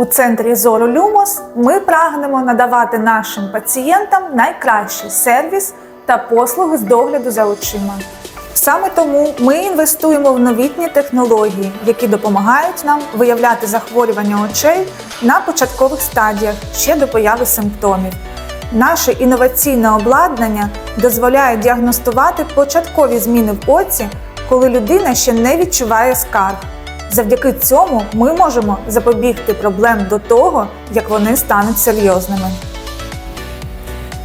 У центрі Зору Люмос ми прагнемо надавати нашим пацієнтам найкращий сервіс та послуги з догляду за очима. Саме тому ми інвестуємо в новітні технології, які допомагають нам виявляти захворювання очей на початкових стадіях ще до появи симптомів. Наше інноваційне обладнання дозволяє діагностувати початкові зміни в оці, коли людина ще не відчуває скарг. Завдяки цьому ми можемо запобігти проблем до того, як вони стануть серйозними.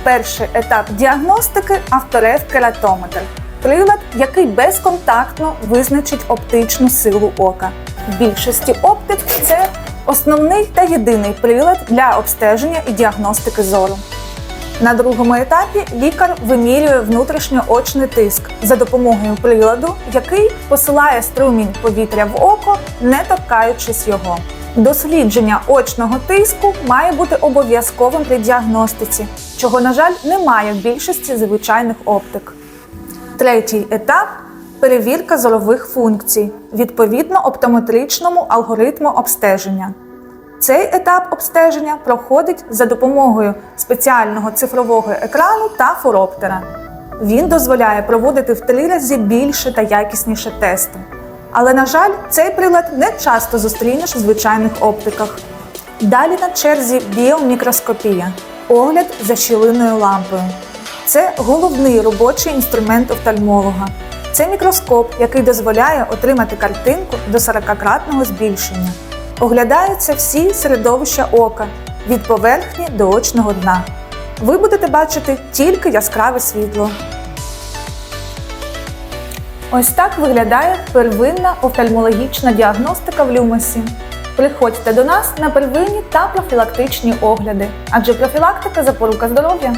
Перший етап діагностики авторев кератометр прилад, який безконтактно визначить оптичну силу ока. В більшості оптик це основний та єдиний прилад для обстеження і діагностики зору. На другому етапі лікар вимірює внутрішньоочний тиск за допомогою приладу, який посилає струмінь повітря в око, не торкаючись його. Дослідження очного тиску має бути обов'язковим при діагностиці, чого, на жаль, немає в більшості звичайних оптик. Третій етап перевірка зорових функцій відповідно оптометричному алгоритму обстеження. Цей етап обстеження проходить за допомогою спеціального цифрового екрану та фуроптера. Він дозволяє проводити в три рази більше та якісніше тести. Але, на жаль, цей прилад не часто зустрінеш в звичайних оптиках. Далі на черзі біомікроскопія огляд за щілиною лампою. Це головний робочий інструмент офтальмолога. Це мікроскоп, який дозволяє отримати картинку до 40-кратного збільшення. Оглядаються всі середовища ока від поверхні до очного дна. Ви будете бачити тільки яскраве світло. Ось так виглядає первинна офтальмологічна діагностика в люмосі. Приходьте до нас на первинні та профілактичні огляди, адже профілактика запорука здоров'я.